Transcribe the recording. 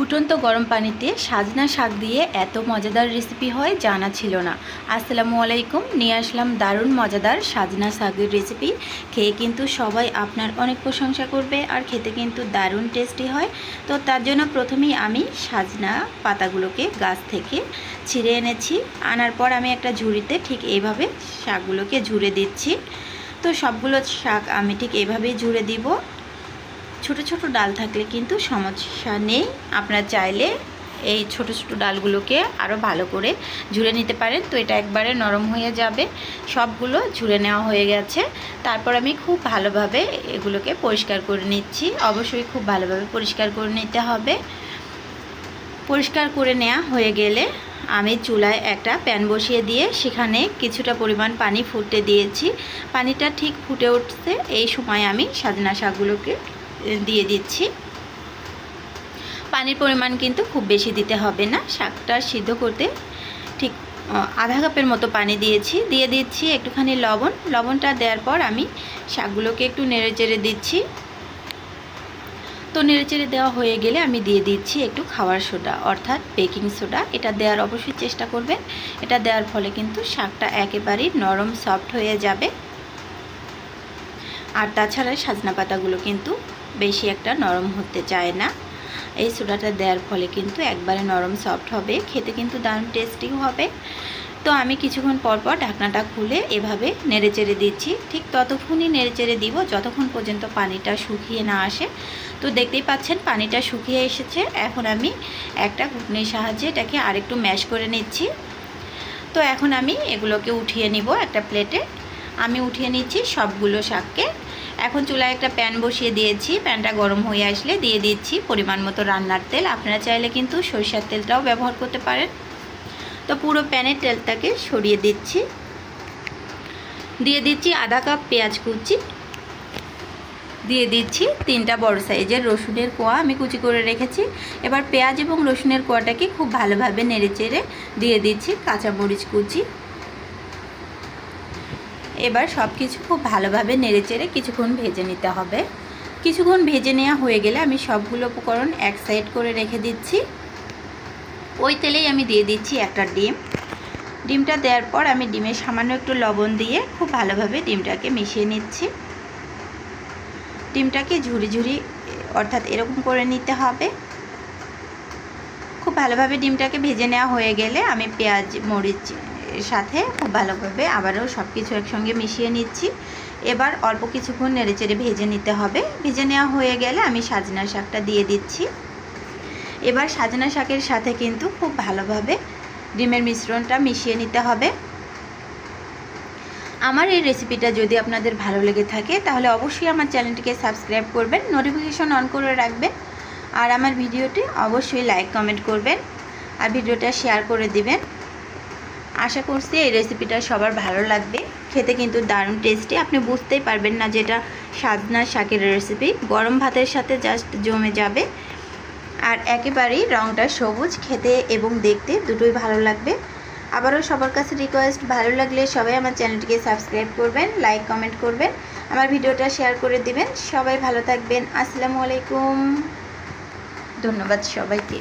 ফুটন্ত গরম পানিতে সাজনা শাক দিয়ে এত মজাদার রেসিপি হয় জানা ছিল না। আসসালামু আলাইকুম, নিয়ে আসলাম দারুণ মজাদার সাজনা শাকের রেসিপি খেয়ে কিন্তু সবাই আপনার অনেক প্রশংসা করবে আর খেতে কিন্তু দারুণ টেস্টি হয়। তো তার জন্য প্রথমেই আমি সাজনা পাতাগুলোকে গাছ থেকে ছিঁড়ে এনেছি। আনার পর আমি একটা ঝুড়িতে ঠিক এইভাবে শাকগুলোকে ঝুড়ে দিচ্ছি। তো সবগুলো শাক আমি ঠিক এইভাবেই ঝুড়ে দিব। ছোট ছোট ডাল থাকলে কিন্তু সমস্যা নেই। আপনারা চাইলে এই ছোট ছোট ডালগুলোকে আরও ভালো করে ঝুড়ে নিতে পারেন। তো এটা একবারে নরম হয়ে যাবে। সবগুলো ঝুড়ে নেওয়া হয়ে গেছে। তারপর আমি খুব ভালোভাবে এগুলোকে পরিষ্কার করে নিচ্ছি। অবশ্যই খুব ভালোভাবে পরিষ্কার করে নিতে হবে। পরিষ্কার করে নেওয়া হয়ে গেলে আমি চুলায় একটা প্যান বসিয়ে দিয়ে সেখানে কিছুটা পরিমাণ পানি ফুটতে দিয়েছি। পানিটা ঠিক ফুটে উঠছে। এই সময় আমি সাজনা শাকগুলোকে দিয়ে দিচ্ছি। পানির পরিমাণ কিন্তু খুব বেশি দিতে হবে না। শাকটা সিদ্ধ করতে ঠিক আধা কাপের মতো পানি দিয়েছি। দিয়ে দিচ্ছি একটুখানি লবণ। লবণটা দেওয়ার পর আমি শাকগুলোকে একটু নেড়ে চেড়ে দিচ্ছি। তো নেড়েচেড়ে দেওয়া হয়ে গেলে আমি দিয়ে দিচ্ছি একটু খাওয়ার সোডা, অর্থাৎ বেকিং সোডা। এটা দেওয়ার অবশ্যই চেষ্টা করবেন। এটা দেওয়ার ফলে কিন্তু শাকটা একেবারেই নরম, সফট হয়ে যাবে। আর তাছাড়া সাজনা পাতাগুলো কিন্তু বেশি একটা নরম হতে চায় না। এই সোডাটা দেওয়ার ফলে কিন্তু একবারে নরম সফট হবে। খেতে কিন্তু দারুণ টেস্টিও হবে। তো আমি কিছুক্ষণ পর পর ঢাকনাটা খুলে এভাবে নেড়ে চেড়ে দিচ্ছি। ঠিক ততক্ষণই নেড়ে চেড়ে দিব, যতক্ষণ পর্যন্ত পানিটা শুকিয়ে না আসে। তো দেখতেই পাচ্ছেন, পানিটা শুকিয়ে এসেছে। এখন আমি একটা ঘুটনির সাহায্যে এটাকে আরেকটু ম্যাশ করে নিচ্ছি। তো এখন আমি এগুলোকে উঠিয়ে নিব একটা প্লেটে আমি উঠিয়ে নিচ্ছি সবগুলো শাককে। এখন চুলায় একটা প্যান বসিয়ে দিয়েছি। প্যানটা গরম হয়ে আসলে দিয়ে দিচ্ছি পরিমাণ মতো রান্নার তেল। আপনারা চাইলে কিন্তু সরিষার তেলটাও ব্যবহার করতে পারেন। তো পুরো প্যানের তেলটাকে সরিয়ে দিচ্ছি। দিয়ে দিচ্ছি আধা কাপ পেঁয়াজ কুচি। দিয়ে দিচ্ছি তিনটা বড় সাইজের রসুনের কোয়া আমি কুচি করে রেখেছি। এবার পেঁয়াজ এবং রসুনের কোয়াটাকে খুব ভালোভাবে নেড়ে চেড়ে দিয়ে দিচ্ছি কাঁচামরিচ কুচি। এবার সব কিছু খুব ভালোভাবে নেড়ে চেড়ে কিছুক্ষণ ভেজে নিতে হবে। কিছুক্ষণ ভেজে নেওয়া হয়ে গেলে আমি সবগুলো উপকরণ এক সাইড করে রেখে দিচ্ছি। ওই তেলেই আমি দিয়ে দিচ্ছি একটা ডিম। ডিমটা দেওয়ার পর আমি ডিমে সামান্য একটু লবণ দিয়ে খুব ভালোভাবে ডিমটাকে মিশিয়ে নিচ্ছি। ডিমটাকে ঝুড়ি ঝুড়ি অর্থাৎ এরকম করে নিতে হবে। খুব ভালোভাবে ডিমটাকে ভেজে নেওয়া হয়ে গেলে আমি পেঁয়াজ, মরিচ সাথে খুব ভালোভাবে আবারও সব কিছু একসঙ্গে মিশিয়ে নিচ্ছি। এবার অল্প কিছুক্ষণ নেড়েচেড়ে ভেজে নিতে হবে। ভেজে নেওয়া হয়ে গেলে আমি সাজনা শাকটা দিয়ে দিচ্ছি। এবার সাজনা শাকের সাথে কিন্তু খুব ভালোভাবে ডিমের মিশ্রণটা মিশিয়ে নিতে হবে। আমার এই রেসিপিটা যদি আপনাদের ভালো লেগে থাকে, তাহলে অবশ্যই আমার চ্যানেলটিকে সাবস্ক্রাইব করবেন, নোটিফিকেশন অন করে রাখবেন, আর আমার ভিডিওটি অবশ্যই লাইক, কমেন্ট করবেন, আর ভিডিওটা শেয়ার করে দিবেন। আশা করছি এই রেসিপিটা সবার ভালো লাগবে। খেতে কিন্তু দারুণ টেস্টি আপনি বুঝতেই পারবেন না যেটা সাজনা শাকের রেসিপি গরম ভাতের সাথে জাস্ট জমে যাবে। আর একেবারেই রঙটা সবুজ, খেতে এবং দেখতে দুটোই ভালো লাগবে। আবারও সবার কাছে রিকোয়েস্ট ভালো লাগলে সবাই আমার চ্যানেলটিকে সাবস্ক্রাইব করবেন লাইক কমেন্ট করবেন, আমার ভিডিওটা শেয়ার করে দিবেন। সবাই ভালো থাকবেন। আসসালামু আলাইকুম। ধন্যবাদ সবাইকে।